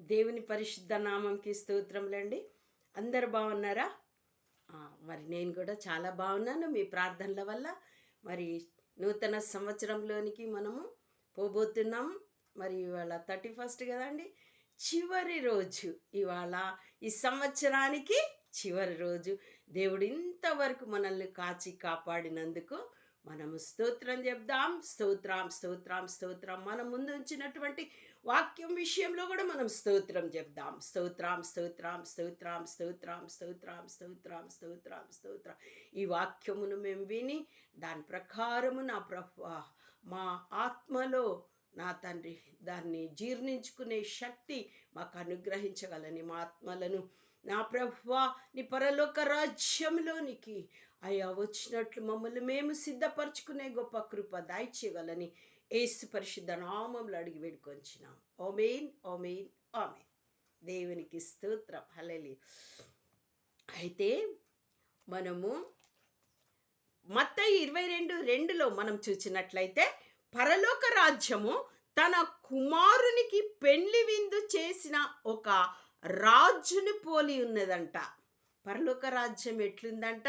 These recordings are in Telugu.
దేవుని పరిశుద్ధ నామంకి స్తోత్రములండి. అందరు బాగున్నారా? మరి నేను కూడా చాలా బాగున్నాను. మీ ప్రార్థనల వల్ల మరి నూతన సంవత్సరంలోనికి మనము పోబోతున్నాం. మరి ఇవాళ థర్టీ ఫస్ట్ కదండి చివరి రోజు. ఇవాళ ఈ సంవత్సరానికి చివరి రోజు. దేవుడు ఇంతవరకు మనల్ని కాచి కాపాడినందుకు మనము స్తోత్రం చెప్దాం. స్తోత్రం స్తోత్రం స్తోత్రం. మనం ముందు ఉంచినటువంటి వాక్యం విషయంలో కూడా మనం స్తోత్రం చెప్దాం. స్తోత్రం స్తోత్రం స్తోత్రం స్తోత్రం స్తోత్రం స్తోత్రం స్తోత్రం స్తోత్రం. ఈ వాక్యమును మేము విని దాని ప్రకారము నా ప్రభు మా ఆత్మలో నా తండ్రి దాన్ని జీర్ణించుకునే శక్తి మాకు అనుగ్రహించగలని. మా ఆత్మలను నా ప్రభువా నీ పరలోక రాజ్యంలోనికి అయ్యా వచ్చినట్లు మమ్మల్ని మేము సిద్ధపరచుకునే గొప్ప కృప దాయిచేయగలని. ఏసు పరిశుద్ధ నామంలో అడిగి వేడుకొంచినాం ఓమేన్ ఓమేన్ ఓమేన్ దేవునికి స్తోత్రం. హలలి అయితే మనము మత్త ఇరవై రెండు రెండులో మనం చూసినట్లయితే పరలోక రాజ్యము తన కుమారునికి పెళ్ళి విందు చేసిన ఒక రాజుని పోలి ఉన్నదంట. పరలోక రాజ్యం ఎట్లుందంట?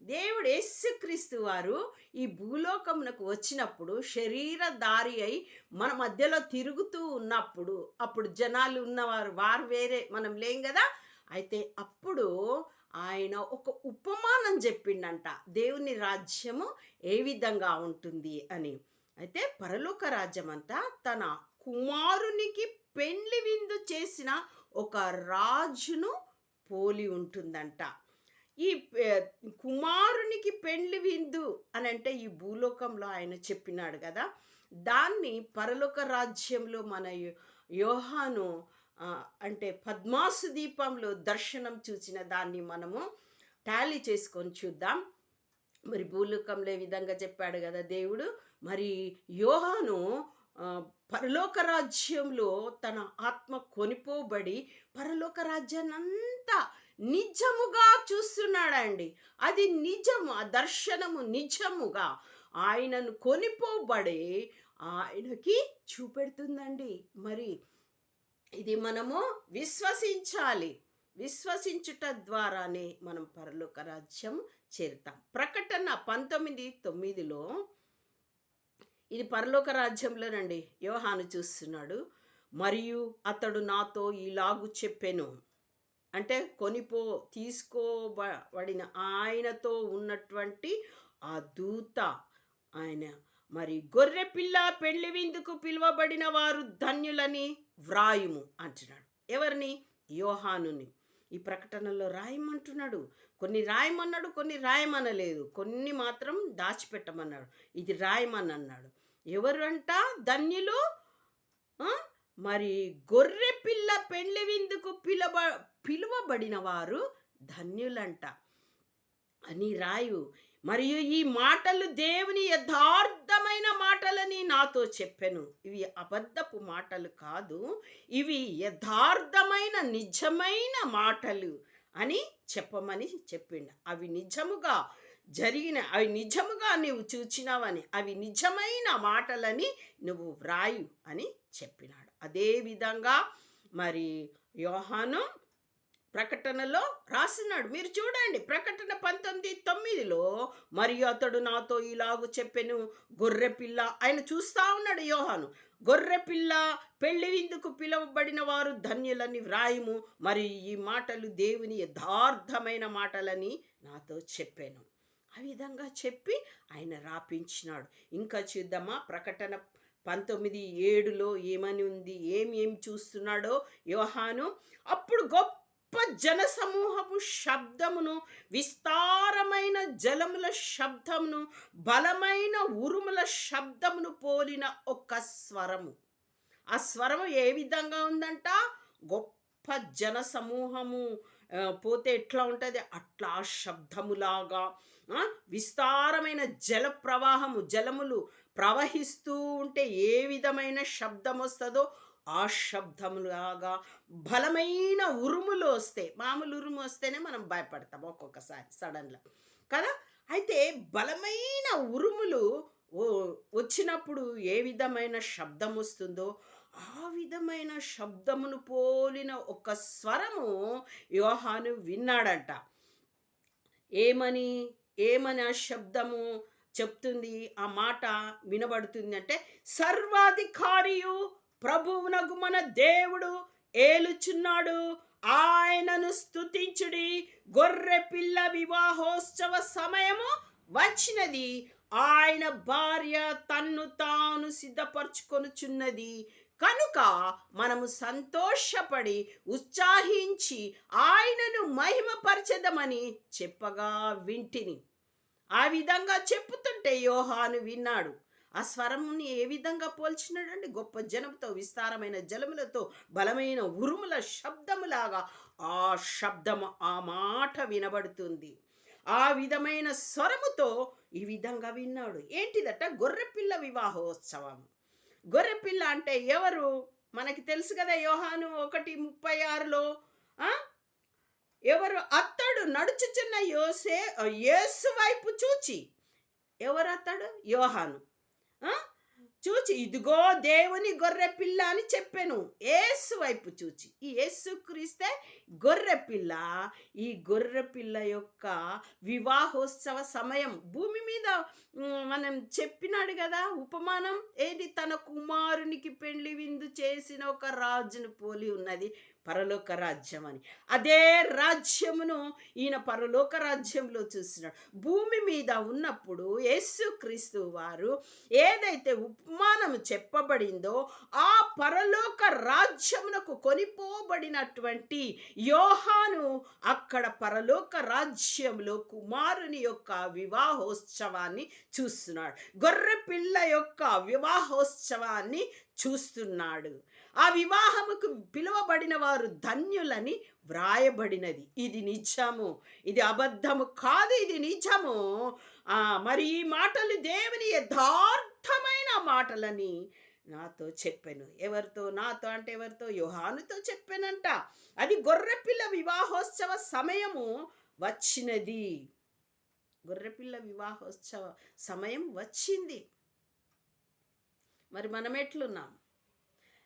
దేవుడు యేసుక్రీస్తు వారు ఈ భూలోకమునకు వచ్చినప్పుడు శరీరధారి అయి మన మధ్యలో తిరుగుతూ ఉన్నప్పుడు అప్పుడు జనాలు ఉన్నవారు వారు వేరే మనం లేం కదా? అయితే అప్పుడు ఆయన ఒక ఉపమానం చెప్పిండంట. దేవుని రాజ్యము ఏ విధంగా ఉంటుంది అని. అయితే పరలోక రాజ్యం అంతా తన కుమారునికి పెండ్లి విందు చేసిన ఒక రాజును పోలి ఉంటుందంట. ఈ కుమారునికి పెండ్లి విందు అని అంటే ఈ భూలోకంలో ఆయన చెప్పినాడు కదా. దాన్ని పరలోక రాజ్యంలో మన యోహాను అంటే పద్మాసు దీపంలో దర్శనం చూసిన దాన్ని మనము టాలీ చేసుకొని చూద్దాం. మరి భూలోకంలో ఏ విధంగా చెప్పాడు కదా దేవుడు? మరి యోహాను పరలోక రాజ్యంలో తన ఆత్మ కొనిపోబడి పరలోక రాజ్యాన్ని అంతా నిజముగా చూస్తున్నాడండి. అది నిజము ఆ దర్శనము నిజముగా ఆయనను కొనిపోబడి ఆయనకి చూపెడుతుందండి. మరి ఇది మనము విశ్వసించాలి. విశ్వసించుట ద్వారానే మనం పరలోక రాజ్యం చేరుతాం. ప్రకటన పంతొమ్మిది తొమ్మిదిలో ఇది పరలోక రాజ్యంలోనండి. యోహాను చూస్తున్నాడు మరియు అతడు నాతో ఇలాగు చెప్పెను. అంటే కొనిపో తీసుకోబడిన ఆయనతో ఉన్నటువంటి ఆ దూత ఆయన మరి గొర్రె పిల్ల పెళ్ళి విందుకు పిలువబడిన వారు ధన్యులని వ్రాయుము అంటున్నాడు. ఎవరిని? యోహానుని. ఈ ప్రకటనలో రాయమంటున్నాడు. కొన్ని రాయమన్నాడు కొన్ని రాయమనలేదు. కొన్ని మాత్రం దాచిపెట్టమన్నాడు. ఇది రాయమని అన్నాడు ఎవరు అంట ధన్యులు మరి గొర్రె పిల్ల పెళ్ళి విందుకు పిలబ పిలువబడిన వారు ధన్యులంట. అని రాయు మరియు ఈ మాటలు దేవుని యథార్థమైన మాటలని నాతో చెప్పెను. ఇవి అబద్ధపు మాటలు కాదు ఇవి యథార్థమైన నిజమైన మాటలు అని చెప్పమని చెప్పిండు. అవి నిజముగా జరిగిన అవి నిజముగా నువ్వు చూచినావని అవి నిజమైన మాటలని నువ్వు వ్రాయు అని చెప్పినాడు. అదే విధంగా మరి యోహాను ప్రకటనలో రాసినాడు. మీరు చూడండి ప్రకటన పంతొమ్మిది తొమ్మిదిలో మరియు అతడు నాతో ఇలాగు చెప్పెను గొర్రెపిల్ల ఆయన చూస్తా ఉన్నాడు యోహాను. గొర్రెపిల్ల పెళ్ళి విందుకు పిలువబడిన వారు ధన్యులని వ్రాయము. మరి ఈ మాటలు దేవుని యథార్థమైన మాటలని నాతో చెప్పాను. ఆ విధంగా చెప్పి ఆయన రాపించినాడు. ఇంకా చూద్దామా ప్రకటన పంతొమ్మిది ఏడులో ఏమని ఉంది ఏమి ఏమి చూస్తున్నాడో యోహాను. అప్పుడు గొప్ప గొప్ప జనసమూహపు శబ్దమును విస్తారమైన జలముల శబ్దమును బలమైన ఉరుముల శబ్దమును పోలిన ఒక స్వరము. ఆ స్వరము ఏ విధంగా ఉందంట? గొప్ప జన సమూహము పోతే ఎట్లా ఉంటుంది? అట్లా శబ్దములాగా విస్తారమైన జల ప్రవాహము జలములు ప్రవహిస్తూ ఉంటే ఏ విధమైన శబ్దం వస్తుందో ఆ శబ్దములాగా బలమైన ఉరుములు వస్తే మామూలు ఉరుము వస్తేనే మనం భయపడతాం ఒక్కొక్కసారి సడన్గా. కదా? అయితే బలమైన ఉరుములు వచ్చినప్పుడు ఏ విధమైన శబ్దం వస్తుందో ఆ విధమైన శబ్దమును పోలిన ఒక స్వరము యోహాను విన్నాడట. ఏమని? ఏమని ఆ శబ్దము చెప్తుంది? ఆ మాట వినబడుతుంది అంటే సర్వాధికారియు ప్రభువునగు మన దేవుడు ఏలుచున్నాడు. ఆయనను స్తుతించుడి. గొర్రె పిల్ల వివాహోత్సవ సమయము వచ్చినది. ఆయన భార్య తన్ను తాను సిద్ధపరచుకొనుచున్నది. కనుక మనము సంతోషపడి ఉత్సాహించి ఆయనను మహిమపరచదమని చెప్పగా వింటిని. ఆ విధంగా చెప్పుతుంటే యోహాను విన్నాడు. ఆ స్వరముని ఏ విధంగా పోల్చినాడండి? గొప్ప జనంతో విస్తారమైన జలములతో బలమైన ఉరుముల శబ్దములాగా ఆ శబ్దము ఆ మాట వినబడుతుంది. ఆ విధమైన స్వరముతో ఈ విధంగా విన్నాడు. ఏంటిదట? గొర్రెపిల్ల వివాహోత్సవం గొర్రెపిల్ల అంటే ఎవరు? మనకి తెలుసు కదా యోహాను ఒకటి ముప్పై ఆరులో ఎవరు? అత్తడు నడుచుచున్న యోసే యేసు వైపు చూచి. ఎవరు అత్తడు? యోహాను. చూచి ఇదిగో దేవుని గొర్రె పిల్ల అని చెప్పాను. ఏసు వైపు చూచి ఈ యేసు క్రీస్తే గొర్రె పిల్ల ఈ గొర్రె పిల్ల యొక్క వివాహోత్సవ సమయం భూమి మీద మనం చెప్పినాడు కదా ఉపమానం. ఏది తన కుమారునికి పెళ్ళి విందు చేసిన ఒక రాజును పోలి ఉన్నది. పరలోక రాజ్యం అని అదే రాజ్యమును ఈయన పరలోక రాజ్యంలో చూస్తున్నాడు. భూమి మీద ఉన్నప్పుడు యేసుక్రీస్తు వారు ఏదైతే ఉపమానం చెప్పబడిందో ఆ పరలోక రాజ్యమునకు కొనిపోబడినటువంటి యోహాను అక్కడ పరలోక రాజ్యంలో కుమారుని యొక్క వివాహోత్సవాన్ని చూస్తున్నాడు. గొర్రె పిల్ల యొక్క వివాహోత్సవాన్ని చూస్తున్నాడు. ఆ వివాహముకు పిలువబడిన వారు ధన్యులని వ్రాయబడినది. ఇది నిజము. ఇది అబద్ధము కాదు ఇది నిజము. మరి ఈ మాటలు దేవుని యథార్థమైన మాటలని నాతో చెప్పాను. ఎవరితో? నాతో అంటే ఎవరితో? యోహానుతో చెప్పానంట. అది గొర్రెపిల్ల వివాహోత్సవ సమయము వచ్చినది. గొర్రెపిల్ల వివాహోత్సవ సమయం వచ్చింది. మరి మనం ఎట్లున్నాం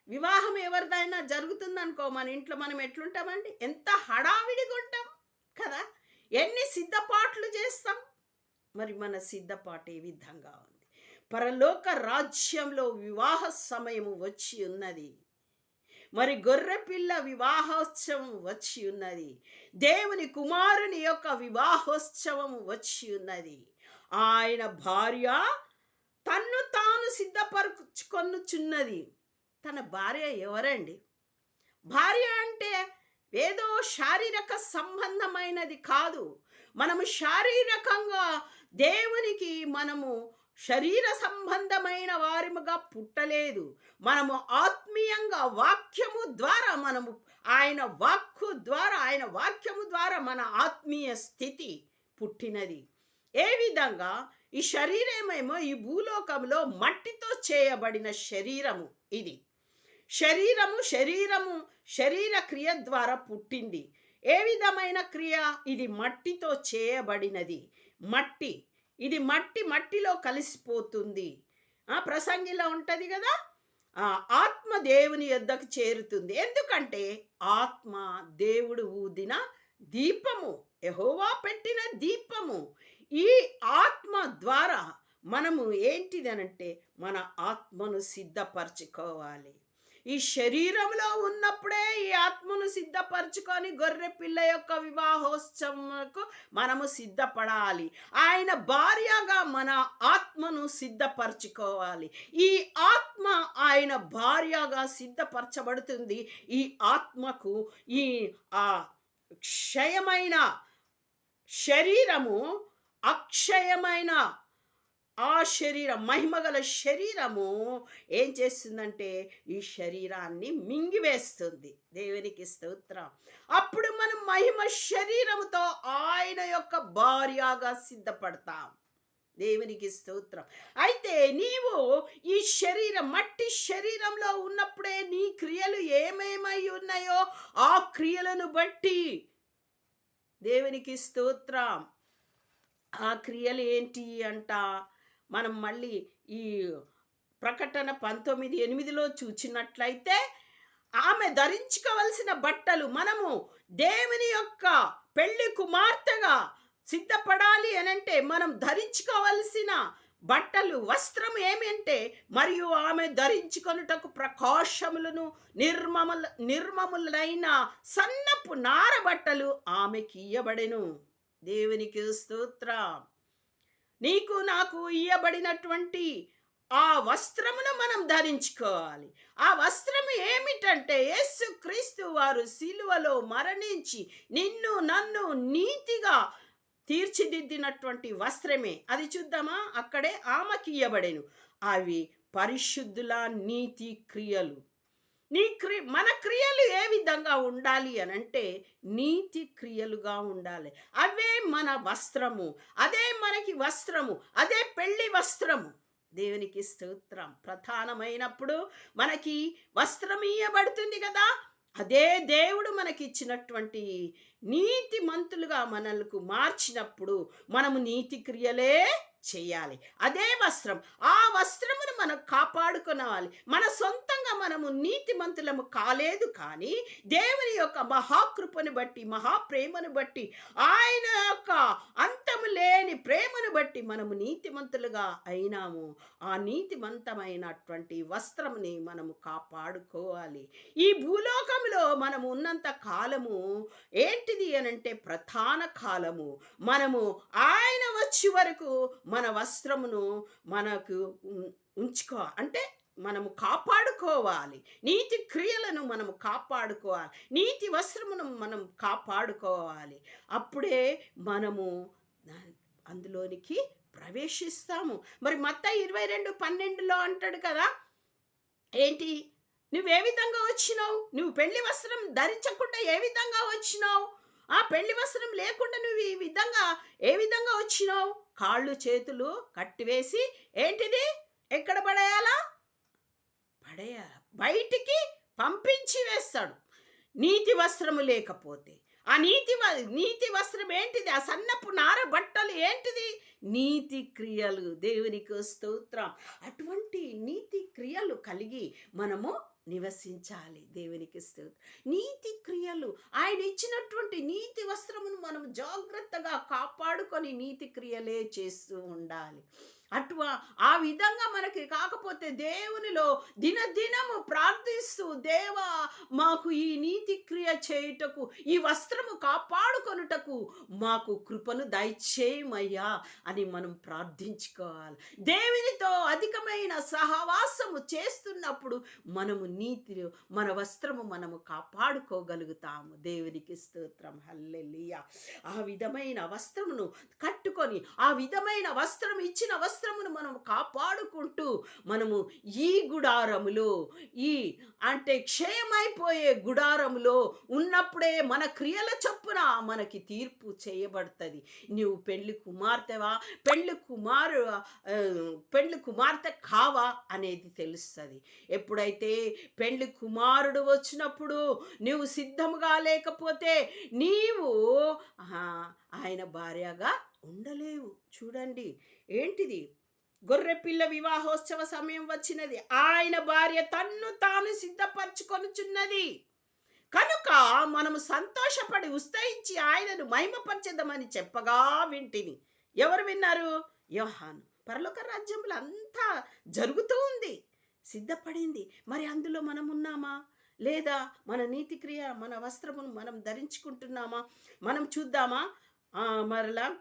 వివాహం ఎవరిదైనా జరుగుతుందనుకో మన ఇంట్లో మనం ఎట్లుంటామండి? ఎంత హడావిడిగా ఉంటాం కదా? ఎన్ని సిద్ధపాట్లు చేస్తాం? మరి మన సిద్ధపాటు ఏ విధంగా ఉంది. పరలోక రాజ్యంలో వివాహ సమయము వచ్చి ఉన్నది. మరి గొర్రెపిల్ల వివాహోత్సవం వచ్చి ఉన్నది. దేవుని కుమారుని యొక్క వివాహోత్సవం వచ్చి ఉన్నది. ఆయన భార్య తన్ను తాను సిద్ధపరచుకొనుచున్నది తన భార్య ఎవరండి? భార్య అంటే ఏదో శారీరక సంబంధమైనది కాదు. మనము శారీరకంగా దేవునికి మనము శరీర సంబంధమైన వారిముగా పుట్టలేదు. మనము ఆత్మీయంగా వాక్యము ద్వారా మనము ఆయన వాక్కు ద్వారా ఆయన వాక్యము ద్వారా మన ఆత్మీయ స్థితి పుట్టినది. ఏ విధంగా? ఈ శరీరమేమో ఈ భూలోకంలో మట్టితో చేయబడిన శరీరము ఇది. శరీరము శరీరము శరీర క్రియ ద్వారా పుట్టింది. ఏ విధమైన క్రియ? ఇది మట్టితో చేయబడినది. మట్టి. ఇది మట్టి మట్టిలో కలిసిపోతుంది. ఆ ప్రసంగిలో ఉంటుంది కదా? ఆత్మ దేవుని యొద్దకు చేరుతుంది. ఎందుకంటే ఆత్మ దేవుడు ఊదిన దీపము. ఎహోవా పెట్టిన దీపము. ఈ ఆత్మ ద్వారా మనము ఏంటిదనంటే మన ఆత్మను సిద్ధపరచుకోవాలి. ఈ శరీరంలో ఉన్నప్పుడే ఈ ఆత్మను సిద్ధపరచుకొని గొర్రె పిల్ల యొక్క వివాహోత్సవముకు మనము సిద్ధపడాలి. ఆయన భార్యగా మన ఆత్మను సిద్ధపరచుకోవాలి. ఈ ఆత్మ ఆయన భార్యగా సిద్ధపరచబడుతుంది. ఈ ఆత్మకు ఈ ఆ క్షయమైన శరీరము అక్షయమైన ఆ శరీరం మహిమగల శరీరము ఏం చేస్తుందంటే ఈ శరీరాన్ని మింగివేస్తుంది. దేవునికి స్తోత్రం. అప్పుడు మనం మహిమ శరీరముతో ఆయన యొక్క భార్యగా సిద్ధపడతాం. దేవునికి స్తోత్రం. అయితే నీవు ఈ శరీరం మట్టి శరీరంలో ఉన్నప్పుడే నీ క్రియలు ఏమేమై ఉన్నాయో ఆ క్రియలను బట్టి దేవునికి స్తోత్రం. ఆ క్రియలు ఏంటి అంట? మనం మళ్ళీ ఈ ప్రకటన పంతొమ్మిది ఎనిమిదిలో చూచినట్లయితే ఆమె ధరించుకోవలసిన బట్టలు మనము దేవుని యొక్క పెళ్ళి కుమార్తెగా సిద్ధపడాలి అనంటే మనం ధరించుకోవలసిన బట్టలు వస్త్రం ఏమంటే మరియు ఆమె ధరించుకొనుటకు ప్రకాశములను నిర్మముల నిర్మములైన సన్నపు నార బట్టలు ఆమెకి ఇయ్యబడెను. దేవునికి స్తోత్రం. నీకు నాకు ఇయ్యబడినటువంటి ఆ వస్త్రమును మనం ధరించుకోవాలి. ఆ వస్త్రం ఏమిటంటే యేసు క్రీస్తు వారు సిలువలో మరణించి నిన్ను నన్ను నీతిగా తీర్చిదిద్దినటువంటి వస్త్రమే. అది చూద్దామా? అక్కడే ఆమెకి ఇయ్యబడేను. అవి పరిశుద్ధుల నీతి క్రియలు. నీ క్రి మన క్రియలు ఏ విధంగా ఉండాలి అని అంటే నీతి క్రియలుగా ఉండాలి. అవే మన వస్త్రము అదే మనకి వస్త్రము అదే పెళ్ళి వస్త్రము. దేవునికి స్తోత్రం. ప్రధానమైనప్పుడు మనకి వస్త్రం ఇయ్యబడుతుంది కదా అదే దేవుడు మనకిచ్చినటువంటి నీతి మంతులుగా మనల్కు మార్చినప్పుడు మనము నీతి క్రియలే చేయాలి. అదే వస్త్రం. ఆ వస్త్రమును మనం కాపాడుకోవాలి మన సొంతంగా మనము నీతిమంతులము కాలేదు కానీ దేవుని యొక్క మహాకృపను బట్టి మహాప్రేమను బట్టి ఆయన యొక్క అంత అంతము లేని ప్రేమను బట్టి మనము నీతిమంతులుగా అయినాము. ఆ నీతిమంతమైనటువంటి వస్త్రముని మనము కాపాడుకోవాలి. ఈ భూలోకంలో మనము ఉన్నంత కాలము ఏంటిది అనంటే ప్రధాన కాలము. మనము ఆయన వచ్చి వరకు మన వస్త్రమును మనకు ఉంచుకో అంటే మనము కాపాడుకోవాలి. నీతి క్రియలను మనము కాపాడుకోవాలి. నీతి వస్త్రమును మనం కాపాడుకోవాలి. అప్పుడే మనము అందులోనికి ప్రవేశిస్తాము. మరి మత్త ఇరవై రెండు పన్నెండులో అంటాడు కదా ఏంటి? నువ్వు ఏ విధంగా వచ్చినావు. నువ్వు పెళ్ళి వస్త్రం ధరించకుండా ఏ విధంగా వచ్చినావు? ఆ పెళ్ళి వస్త్రం లేకుండా నువ్వు ఈ విధంగా ఏ విధంగా వచ్చినావు? కాళ్ళు చేతులు కట్టివేసి ఏంటిది? ఎక్కడ పడేయాలా? పడేయాల? బయటికి పంపించి వేస్తాడు. నీతి వస్త్రము లేకపోతే. ఆ నీతి వ- నీతి వస్త్రం ఏంటిది? ఆ సన్నపు నార బట్టలు ఏంటిది? నీతి క్రియలు దేవునికి స్తోత్రం. అటువంటి నీతి క్రియలు కలిగి మనము నివసించాలి దేవునికి స్తోత్రం. నీతి క్రియలు ఆయన ఇచ్చినటువంటి నీతి వస్త్రమును మనం జాగ్రత్తగా కాపాడుకొని నీతి క్రియలే చేస్తూ ఉండాలి. అటు ఆ విధంగా మనకి కాకపోతే దేవునిలో దినదినము ప్రార్థిస్తూ దేవా మాకు ఈ నీతి క్రియ చేయుటకు ఈ వస్త్రము కాపాడుకొనుటకు మాకు కృపను దయచేయమయ్యా అని మనం ప్రార్థించుకోవాలి. దేవునితో అధికమైన సహవాసము చేస్తున్నప్పుడు మనము నీతి మన వస్త్రము మనము కాపాడుకోగలుగుతాము. దేవునికి స్తోత్రం. హల్లెలూయా. ఆ విధమైన వస్త్రమును కట్టుకొని ఆ విధమైన వస్త్రం ఇచ్చిన వస్త్రం శాస్త్రమును మనం కాపాడుకుంటూ మనము ఈ గుడారములో ఈ అంటే క్షయమైపోయే గుడారములో ఉన్నప్పుడే మన క్రియల చొప్పున మనకి తీర్పు చేయబడుతుంది. నీవు పెళ్ళి కుమార్తెవా? పెళ్ళి కుమారు పెళ్ళి కుమార్తె కావా అనేది తెలుస్తుంది. ఎప్పుడైతే పెళ్ళి కుమారుడు వచ్చినప్పుడు నీవు సిద్ధముగా లేకపోతే నీవు ఆయన భార్యగా ఉండలేవు. చూడండి. ఏంటిది? గొర్రెపిల్ల వివాహోత్సవ సమయం వచ్చినది. ఆయన భార్య తన్ను తాను సిద్ధపరచుకొనుచున్నది. కనుక మనము సంతోషపడి ఉత్సహించి ఆయనను మహిమపరచెదమని చెప్పగా వింటిని. ఎవరు విన్నారు? యోహాను. పరలోక రాజ్యంలో అంతా జరుగుతూ ఉంది. సిద్ధపడింది. మరి అందులో మనం ఉన్నామా? లేదా మన నీతిక్రియ మన వస్త్రమును మనం ధరించుకుంటున్నామా? మనం చూద్దామా? మరలా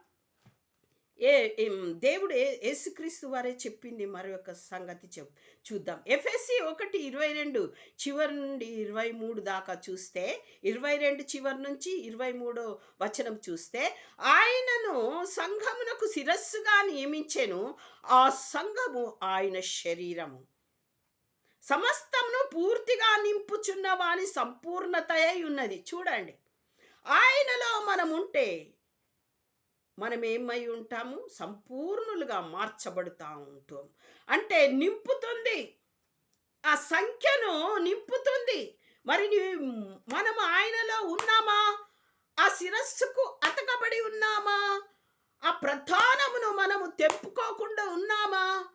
ఏ దేవుడు ఏ యేసుక్రీస్తు వారే చెప్పింది మరొక సంగతి చెప్ చూద్దాం. ఎఫ్ఎస్సి ఒకటి ఇరవై రెండు చివరి నుండి ఇరవై మూడు దాకా చూస్తే ఇరవై రెండు చివరి నుంచి ఇరవై మూడో వచనం చూస్తే ఆయనను సంఘమునకు శిరస్సుగా నియమించెను ఆ సంఘము ఆయన శరీరము. సమస్తమును పూర్తిగా నింపుచున్న వాని సంపూర్ణత అయి ఉన్నది. చూడండి. ఆయనలో మనం ఉంటే మనం ఏమై ఉంటాము? సంపూర్ణులుగా మార్చబడుతూ ఉంటాం. అంటే నింపుతుంది. ఆ సంఖ్యను నింపుతుంది. మరి మనం ఆయనలో ఉన్నామా? ఆ శిరస్సుకు అతకబడి ఉన్నామా? ఆ ప్రధానమును మనము తెంపుకోకుండా ఉన్నామా?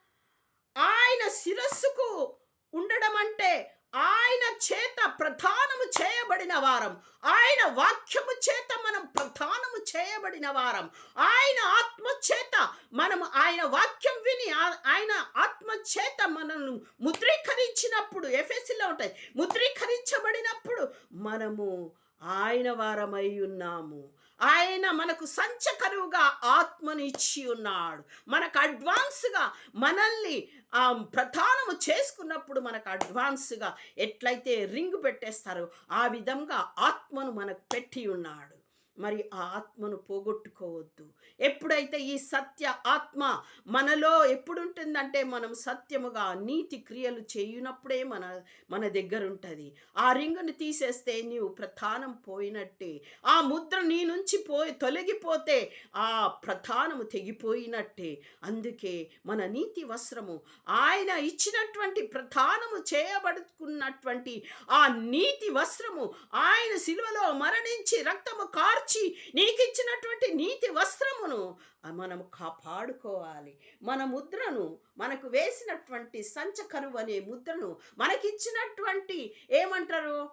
ఆయన శిరస్సుకు ఉండడం అంటే ఆయన చేత ప్రధానము చేయబడిన వారం. ఆయన వాక్యము చేత మనం ప్రధానము చేయబడిన వారం. ఆయన ఆత్మ చేత మనము ఆయన వాక్యం విని ఆయన ఆత్మ చేత మనల్ని ముద్రీకరించినప్పుడు ఎఫ్ఎస్సిలో ఉంటాయి ముద్రీకరించబడినప్పుడు మనము ఆయన వారమై ఉన్నాము. ఆయన మనకు సంచకరువుగా ఆత్మను ఇచ్చి ఉన్నాడు. మనకు అడ్వాన్స్గా మనల్ని ప్రధానము చేసుకున్నప్పుడు మనకు అడ్వాన్స్గా ఎట్లయితే రింగ్ పెట్టేస్తారో ఆ విధంగా ఆత్మను మనకు పెట్టి ఉన్నాడు. మరి ఆ ఆత్మను పోగొట్టుకోవద్దు. ఎప్పుడైతే ఈ సత్య ఆత్మ మనలో ఎప్పుడుంటుందంటే మనం సత్యముగా నీతి క్రియలు చేయునప్పుడే మన మన దగ్గర ఉంటుంది ఆ రింగును తీసేస్తే నీవు ప్రధానం పోయినట్టే. ఆ ముద్ర నీ నుంచి పోయి తొలగిపోతే ఆ ప్రధానము తెగిపోయినట్టే. అందుకే మన నీతి వస్త్రము ఆయన ఇచ్చినటువంటి ప్రధానము చేయబడుకున్నటువంటి ఆ నీతి వస్త్రము ఆయన శిలువలో మరణించి రక్తము కార్చి నీకిచ్చినటువంటి నీతి వస్త్రమును మనము కాపాడుకోవాలి. మన ముద్రను మనకు వేసినటువంటి సంచకరువు అనే ముద్రను మనకిచ్చినటువంటి ఏమంటారు?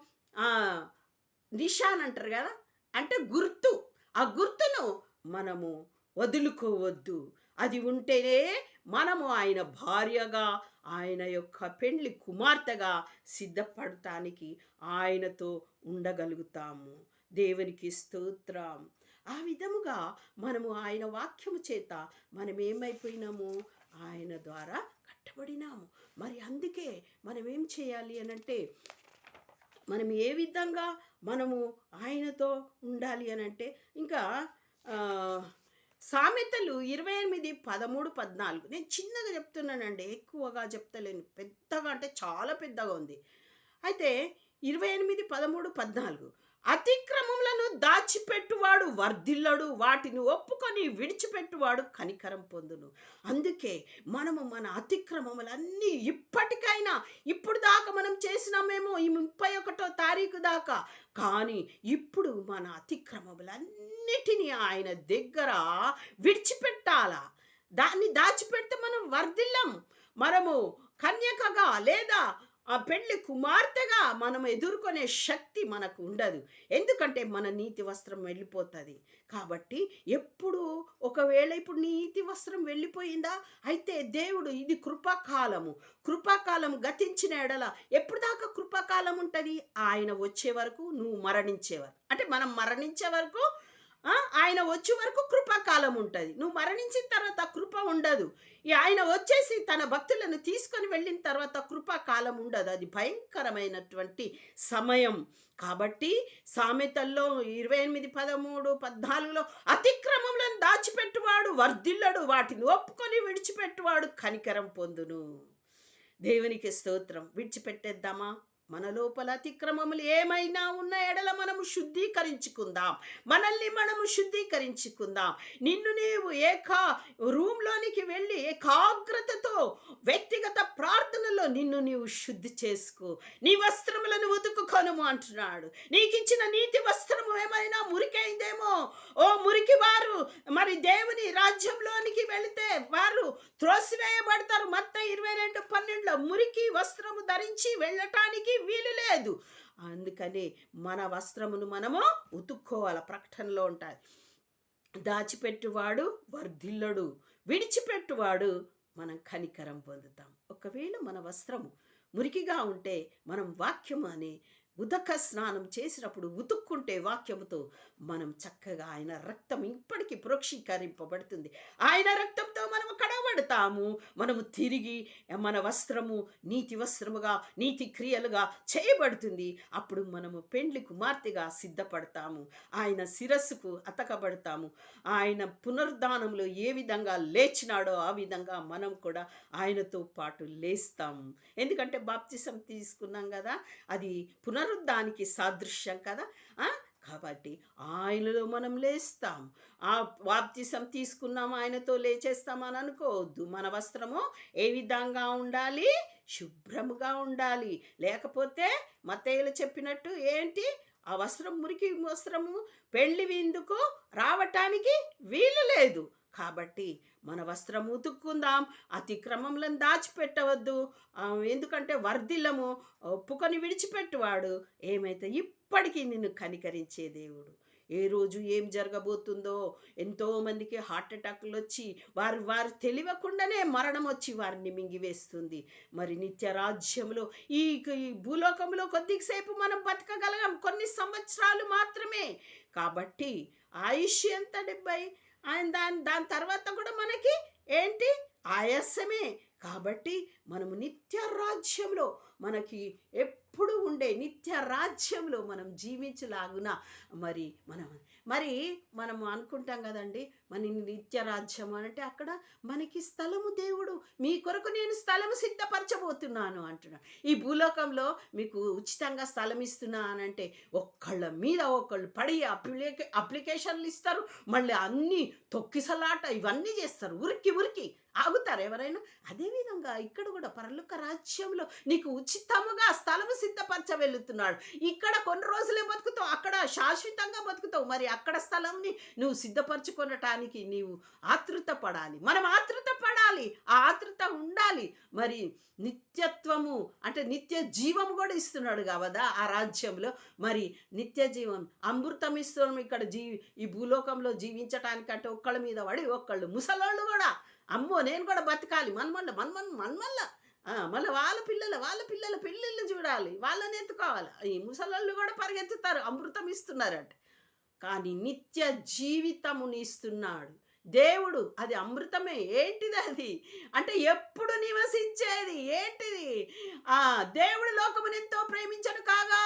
నిషాన్ అంటారు కదా? అంటే గుర్తు. ఆ గుర్తును మనము వదులుకోవద్దు. అది ఉంటేనే మనము ఆయన భార్యగా ఆయన యొక్క పెండ్లి కుమార్తెగా సిద్ధపడటానికి ఆయనతో ఉండగలుగుతాము. దేవునికి స్తోత్రం. ఆ విధముగా మనము ఆయన వాక్యము చేత మనం ఏమైపోయినాము ఆయన ద్వారా కట్టబడినాము. మరి అందుకే మనం ఏం చేయాలి అనంటే మనం ఏ విధంగా మనము ఆయనతో ఉండాలి అని అంటే ఇంకా సామెతలు ఇరవై ఎనిమిది పదమూడు పద్నాలుగు. నేను చిన్నగా చెప్తున్నానండి ఎక్కువగా చెప్తలేను. పెద్దగా అంటే చాలా పెద్దగా ఉంది. అయితే ఇరవై ఎనిమిది పదమూడు పద్నాలుగు. అతిక్రమములను దాచిపెట్టువాడు వర్ధిల్లడు వాటిని ఒప్పుకొని విడిచిపెట్టువాడు కనికరం పొందును. అందుకే మనము మన అతిక్రమములన్నీ ఇప్పటికైనా ఇప్పుడు దాకా మనం చేసినామేమో ఈ ముప్పై ఒకటో తారీఖు దాకా. కానీ ఇప్పుడు మన అతిక్రమములన్నిటినీ ఆయన దగ్గర విడిచిపెట్టాలా? దాన్ని దాచిపెడితే మనం వర్ధిల్లం మనము కన్యకగా లేదా ఆ పెళ్ళి కుమార్తెగా మనం ఎదుర్కొనే శక్తి మనకు ఉండదు. ఎందుకంటే మన నీతి వస్త్రం వెళ్ళిపోతుంది. కాబట్టి ఎప్పుడు ఒకవేళ ఇప్పుడు నీతి వస్త్రం వెళ్ళిపోయిందా? అయితే దేవుడు ఇది కృపాకాలము. కృపాకాలం గతించిన ఎడల ఎప్పుడు దాకా కృపాకాలం ఉంటుంది? ఆయన వచ్చే వరకు నువ్వు మరణించే వరకు. అంటే మనం మరణించే వరకు ఆయన వచ్చే వరకు కృపాకాలం ఉంటుంది. నువ్వు మరణించిన తర్వాత కృప ఉండదు. ఆయన వచ్చేసి తన భక్తులను తీసుకొని వెళ్ళిన తర్వాత కృపాకాలం ఉండదు. అది భయంకరమైనటువంటి సమయం. కాబట్టి సామెతల్లో ఇరవై ఎనిమిది పదమూడు పద్నాలుగులో అతిక్రమములను దాచిపెట్టువాడు వర్ధిల్లడు. వాటిని ఒప్పుకొని విడిచిపెట్టువాడు కనికరం పొందును. దేవునికి స్తోత్రం. విడిచిపెట్టేద్దామా? మన లోపల అతిక్రమములు ఏమైనా ఉన్న ఎడల మనము శుద్ధీకరించుకుందాం. మనల్ని మనము శుద్ధీకరించుకుందాం. నిన్ను నీవు ఏకా రూమ్లోనికి వెళ్ళి ఏకాగ్రతతో వ్యక్తిగత ప్రార్థనలో నిన్ను నీవు శుద్ధి చేసుకో. నీ వస్త్రములను ఉతుకుకొనుము అంటున్నాడు. నీకు ఇచ్చిన నీతి వస్త్రము ఏమైనా మురికైందేమో? ఓ మురికి వారు మరి దేవుని రాజ్యంలోనికి వెళితే వారు త్రోసివేయబడతారు. మత్త ఇరవై రెండు పన్నెండులో మురికి వస్త్రము ధరించి వెళ్ళటానికి వీలు లేదు. అందుకని మన వస్త్రమును మనము ఉతుక్కోవాలి. ప్రకటనలో ఉంటుంది. దాచిపెట్టువాడు వర్ధిల్లడు. విడిచిపెట్టువాడు మనం కనికరం పొందుతాం. ఒకవేళ మన వస్త్రము మురికిగా ఉంటే మనం వాక్యము అనే ఉదక స్నానం చేసినప్పుడు ఉతుక్కుంటే వాక్యముతో మనం చక్కగా ఆయన రక్తం ఇప్పటికీ ప్రోక్షీకరింపబడుతుంది. ఆయన రక్తంతో మనము కడబడతాము మనము తిరిగి మన వస్త్రము నీతి వస్త్రముగా నీతి క్రియలుగా చేయబడుతుంది. అప్పుడు మనము పెండ్లి కుమార్తెగా సిద్ధపడతాము. ఆయన శిరస్సుకు అతకబడతాము. ఆయన పునరుద్ధానంలో ఏ విధంగా లేచినాడో ఆ విధంగా మనం కూడా ఆయనతో పాటు లేస్తాము. ఎందుకంటే బాప్తిసం తీసుకున్నాం కదా అది పునర్ పునరుద్ధానికి సాదృశ్యం కదా. కాబట్టి ఆయనలో మనం లేస్తాం. ఆ వాప్తిసం తీసుకున్నాం ఆయనతో లేచేస్తామని అనుకోవద్దు. మన వస్త్రము ఏ విధంగా ఉండాలి? శుభ్రముగా ఉండాలి. లేకపోతే మతయ్యలు చెప్పినట్టు ఏంటి? ఆ వస్త్రం మురికి వస్త్రము పెళ్ళి విందుకు రావటానికి వీలు లేదు. కాబట్టి మన వస్త్రం ఉతుక్కుందాం అతిక్రమములను దాచిపెట్టవద్దు. ఎందుకంటే వర్ధిల్లము ఒప్పుకొని విడిచిపెట్టువాడు. ఏమైతే ఇప్పటికీ నిన్ను కనికరించే దేవుడు. ఏ రోజు ఏం జరగబోతుందో ఎంతోమందికి హార్ట్ అటాక్లు వచ్చి వారు వారు తెలియకుండానే మరణం వచ్చి వారిని మింగివేస్తుంది. మరి నిత్య రాజ్యంలో ఈ భూలోకంలో కొద్దిసేపు మనం బతకగలం కొన్ని సంవత్సరాలు మాత్రమే. కాబట్టి ఆయుష్ ఎంత డెబ్బై ఆయన దాని దాని తర్వాత కూడా మనకి ఏంటి? ఆయాసమే. కాబట్టి మనము నిత్య రాజ్యంలో మనకి ఎప్పుడు ఉండే నిత్య రాజ్యంలో మనం జీవించలాగున మరి మనం మరి మనం అనుకుంటాం కదండి మన నిత్య రాజ్యం అంటే అక్కడ మనకి స్థలము దేవుడు. మీ కొరకు నేను స్థలము సిద్ధపరచబోతున్నాను అంటున్నాడు. ఈ భూలోకంలో మీకు ఉచితంగా స్థలం ఇస్తున్నా అని అంటే ఒక్కళ్ళ మీద ఒకళ్ళు పడి అప్లికే అప్లికేషన్లు ఇస్తారు. మళ్ళీ అన్నీ తొక్కిసలాట ఇవన్నీ చేస్తారు. ఉరికి ఉరికి ఆగుతారు ఎవరైనా. అదేవిధంగా ఇక్కడ కూడా పరలోక రాజ్యంలో నీకు ఉచితముగా స్థలము సిద్ధపరచ వెళుతున్నాడు ఇక్కడ కొన్ని రోజులే బతుకుతావు. అక్కడ శాశ్వతంగా బతుకుతావు. మరి అక్కడ స్థలంని నువ్వు సిద్ధపరచుకొనటానికి నీవు ఆతృత పడాలి. మనం ఆతృత పడాలి. ఆ ఆతృత ఉండాలి. మరి నిత్యత్వము అంటే నిత్య జీవం కూడా ఇస్తున్నాడు కదా ఆ రాజ్యంలో. మరి నిత్య జీవం అమృతం ఇస్తున్నాం ఇక్కడ జీవి ఈ భూలోకంలో జీవించటానికంటే ఒక్కళ్ళ మీద పడి ఒక్కళ్ళు ముసలోళ్ళు కూడా. అమ్మో నేను కూడా బతకాలి. మన్మల్ల మన్మన్ మన్మల్ల మళ్ళీ వాళ్ళ పిల్లలు వాళ్ళ పిల్లల పెళ్ళిళ్ళు చూడాలి. వాళ్ళని ఎత్తుకోవాలి. ఈ ముసలోళ్ళు కూడా పరిగెత్తుతారు. అమృతం ఇస్తున్నారంట. కానీ నిత్య జీవితముని ఇస్తున్నాడు దేవుడు అది అమృతమే. ఏంటిది అది? అంటే ఎప్పుడు నివసించేది? ఏంటిది? ఆ దేవుడు లోకమునెంతో ప్రేమించను కాగా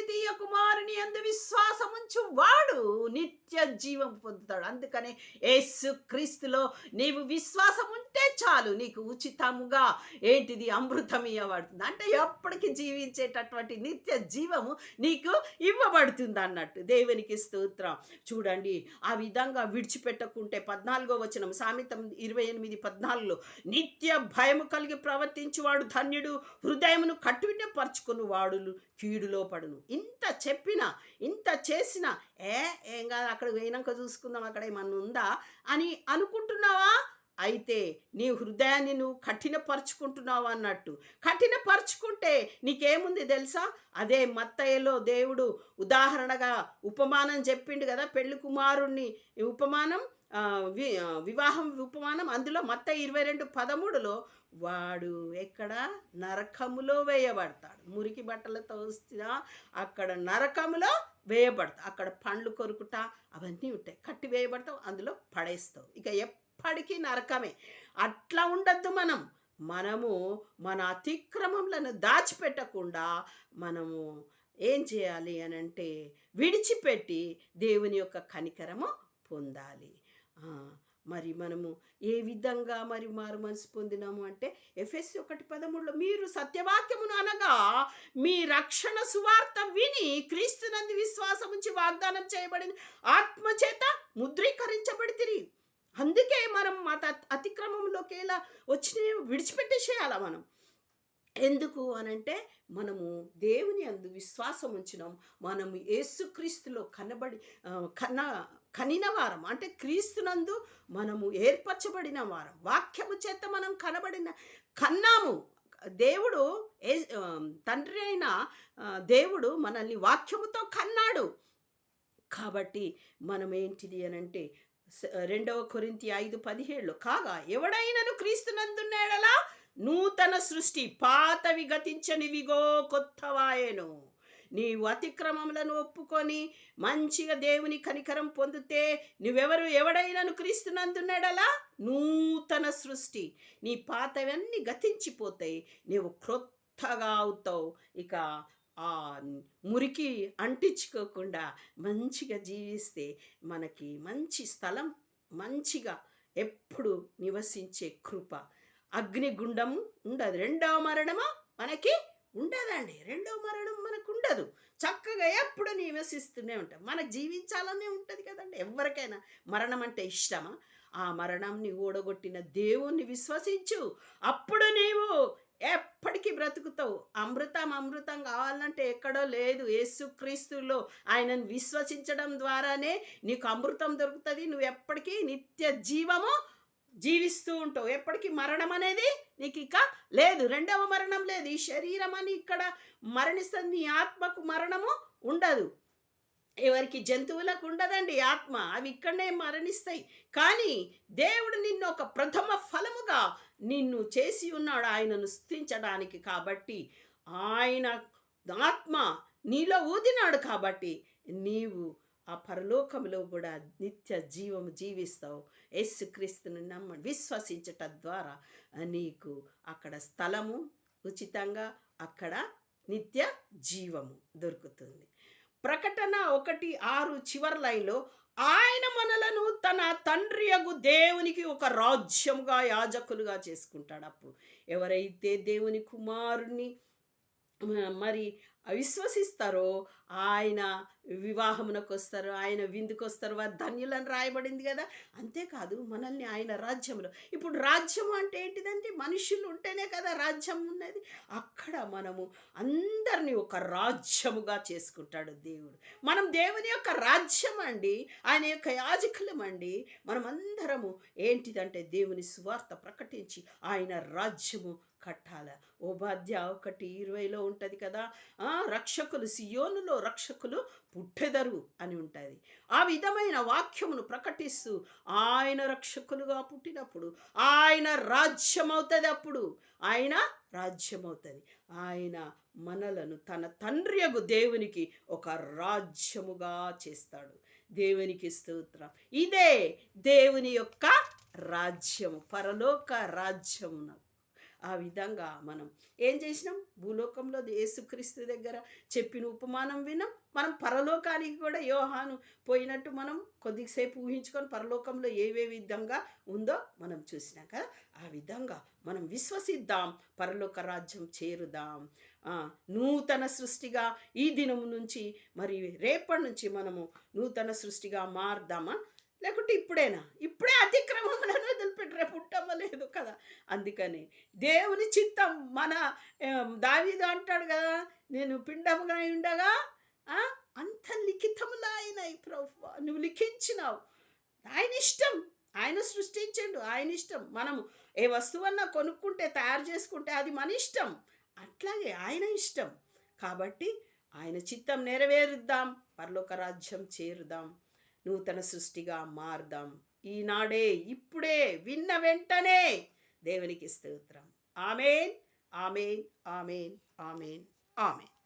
అద్వితీయ కుమారుని అందు విశ్వాసముంచు వాడు నిత్య జీవం పొందుతాడు. అందుకనే యేసు క్రీస్తులో నీవు విశ్వాసం ఉంటే చాలు నీకు ఉచితముగా ఏంటిది అమృతం ఇవ్వబడుతుంది అంటే ఎప్పటికీ జీవించేటటువంటి నిత్య జీవము నీకు ఇవ్వబడుతుంది అన్నట్టు. దేవునికి స్తోత్రం. చూడండి ఆ విధంగా విడిచిపెట్టకుంటే పద్నాలుగో వచనం సామెతం ఇరవై ఎనిమిది పద్నాలుగులో నిత్య భయము కలిగి ప్రవర్తించువాడు ధన్యుడు హృదయమును కట్టువినే వాడు వాడులు కీడులో పడును. ఇంత చెప్పినా ఇంత చేసినా ఏ ఏం కాదు అక్కడ పోయినాక చూసుకుందాం అక్కడ ఏమన్నా ఉందా? అని అనుకుంటున్నావా? అయితే నీ హృదయాన్ని నువ్వు కఠినపరుచుకుంటున్నావు అన్నట్టు. కఠినపరుచుకుంటే నీకేముంది తెలుసా? అదే మత్తయ్యలో దేవుడు ఉదాహరణగా ఉపమానం చెప్పిండు కదా పెళ్ళి కుమారుణ్ణి. ఉపమానం వి వివాహం ఉపమానం అందులో మత్త ఇరవై రెండు పదమూడులో వాడు ఎక్కడ? నరకములో వేయబడతాడు. మురికి బట్టలతో వస్తున్నా అక్కడ నరకములో వేయబడతావు అక్కడ పండ్లు కొరుకుట అవన్నీ ఉంటాయి. కట్టి వేయబడతావు అందులో పడేస్తావు. ఇక ఎప్పటికీ నరకమే. అట్లా ఉండద్దు మనం. మనము మన అతిక్రమములను దాచిపెట్టకుండా మనము ఏం చేయాలి అని అంటే విడిచిపెట్టి దేవుని యొక్క కనికరము పొందాలి. మరి మనము ఏ విధంగా మరి మారు మనసు పొందినాము అంటే ఎఫ్ఎస్ ఒకటి పదమూడులో మీరు సత్యవాక్యమును అనగా మీ రక్షణ సువార్త విని క్రీస్తునంది విశ్వాసం ఉంచి వాగ్దానం చేయబడింది ఆత్మచేత ముద్రీకరించబడితిరి. అందుకే మనం మత అతిక్రమంలోకి ఎలా వచ్చిన విడిచిపెట్టేసేయాల మనం. ఎందుకు అనంటే మనము దేవుని అందు విశ్వాసం ఉంచినాం. మనము యేసుక్రీస్తులో కనబడి కన్న కనిన వారం అంటే క్రీస్తునందు మనము ఏర్పరచబడిన వారం. వాక్యము చేత మనం కనబడిన కన్నాము. దేవుడు ఏ తండ్రి అయిన దేవుడు మనల్ని వాక్యముతో కన్నాడు. కాబట్టి మనం ఏంటిది అని అంటే రెండవ కొరింతి ఐదు పదిహేళ్ళు కాగా ఎవడైనను క్రీస్తునందున్నాడలా నూతన సృష్టి పాతవి గతించనివిగో కొత్తవాయను. నీవు అతిక్రమములను ఒప్పుకొని మంచిగా దేవుని కనికరం పొందితే నువ్వెవరు? ఎవడైనాను క్రీస్తునందున్నాడలా నూతన సృష్టి. నీ పాతవన్నీ గతించిపోతాయి. నీవు క్రొత్తగా అవుతావు. ఇక మురికి అంటించుకోకుండా మంచిగా జీవిస్తే మనకి మంచి స్థలం మంచిగా ఎప్పుడు నివసించే కృప. అగ్నిగుండము ఉండదు. రెండవ మరణమా మనకి ఉండదండి. రెండవ మరణం మనకు ఉండదు చక్కగా ఎప్పుడు నివసిస్తూనే ఉంటాం. మనకు జీవించాలనే ఉంటుంది కదండి. ఎవరికైనా మరణం అంటే ఇష్టమా? ఆ మరణంని ఓడగొట్టిన దేవుణ్ణి విశ్వసించు. అప్పుడు నీవు ఎప్పటికీ బ్రతుకుతావు. అమృతం అమృతం కావాలంటే ఎక్కడో లేదు. యేసుక్రీస్తులో ఆయనను విశ్వసించడం ద్వారానే నీకు అమృతం దొరుకుతుంది. నువ్వు ఎప్పటికీ నిత్య జీవము జీవిస్తూ ఉంటావు. ఎప్పటికీ మరణం అనేది నీకు ఇక లేదు. రెండవ మరణం లేదు. ఈ శరీరం అని ఇక్కడ మరణిస్తుంది. నీ ఆత్మకు మరణము ఉండదు. ఎవరికి జంతువులకు ఉండదండి ఆత్మ. అవి ఇక్కడనే మరణిస్తాయి. కానీ దేవుడు నిన్ను ఒక ప్రథమ ఫలముగా నిన్ను చేసి ఉన్నాడు ఆయనను స్థుతించడానికి కాబట్టి ఆయన ఆత్మ నీలో ఊదినాడు కాబట్టి నీవు ఆ పరలోకంలో కూడా నిత్య జీవము జీవిస్తావు. యేసుక్రీస్తుని నమ్మ విశ్వసించట ద్వారా నీకు అక్కడ స్థలము ఉచితంగా అక్కడ నిత్య జీవము దొరుకుతుంది. ప్రకటన ఒకటి ఆరు చివరి లైన్లో ఆయన మనలను తన తండ్రి యగు దేవునికి ఒక రాజ్యముగా యాజకులుగా చేసుకుంటాడు. అప్పుడు ఎవరైతే దేవుని కుమారుని మరి విశ్వసిస్తారో ఆయన వివాహమునకు వస్తారు ఆయన విందుకు వస్తారు వారు ధన్యులను రాయబడింది కదా? అంతేకాదు మనల్ని ఆయన రాజ్యంలో ఇప్పుడు రాజ్యం అంటే ఏంటిదంటే మనుషులు ఉంటేనే కదా రాజ్యం ఉన్నది. అక్కడ మనము అందరినీ ఒక రాజ్యముగా చేసుకుంటాడు దేవుడు. మనం దేవుని యొక్క రాజ్యం అండి ఆయన యొక్క యాజకులం అండి మనం అందరము ఏంటిదంటే దేవుని సువార్త ప్రకటించి ఆయన రాజ్యము కట్టాల. ఓబాధ్య ఒకటి ఇరవైలో ఉంటుంది కదా? ఆ, రక్షకులు సియోనులో రక్షకులు పుట్టెదరు అని ఉంటుంది. ఆ విధమైన వాక్యమును ప్రకటిస్తూ ఆయన రక్షకులుగా పుట్టినప్పుడు ఆయన రాజ్యం అవుతుంది అప్పుడు ఆయన రాజ్యం అవుతుంది ఆయన మనలను తన తండ్రియగు దేవునికి ఒక రాజ్యముగా చేస్తాడు. దేవునికి స్తోత్రం. ఇదే దేవుని యొక్క రాజ్యము పరలోక రాజ్యమునకు. ఆ విధంగా మనం ఏం చేసినాం? భూలోకంలో యేసుక్రీస్తు దగ్గర చెప్పిన ఉపమానం విన్నాం. మనం పరలోకానికి కూడా యోహాను పోయినట్టు మనం కొద్దిసేపు ఊహించుకొని పరలోకంలో ఏవే విధంగా ఉందో మనం చూసినాం కదా ఆ విధంగా మనం విశ్వసిద్దాం. పరలోక రాజ్యం చేరుదాం. నూతన సృష్టిగా ఈ దినం నుంచి మరి రేపటి నుంచి మనము నూతన సృష్టిగా మారుదామా? లేకుంటే ఇప్పుడేనా? ఇప్పుడే అతిక్రమములను రేపు ఉంటామో లేదు కదా. అందుకని దేవుని చిత్తం మన దావీదు అంటాడు కదా నేను పిండముగా ఉండగా ఆ, అంత లిఖితములా అయినాయి ప్రభు నువ్వు లిఖించినావు. ఆయన ఇష్టం. ఆయన సృష్టించండు. ఆయన ఇష్టం. మనము ఏ వస్తువన్నా కొనుక్కుంటే తయారు చేసుకుంటే అది మన ఇష్టం. అట్లాగే ఆయన ఇష్టం. కాబట్టి ఆయన చిత్తం నెరవేరుద్దాం. పరలోక రాజ్యం చేరుదాం. నూతన సృష్టిగా మారుదాం. ఈనాడే ఇప్పుడే విన్న వెంటనే దేవునికి స్తోత్రం. Amen amen amen amen amen.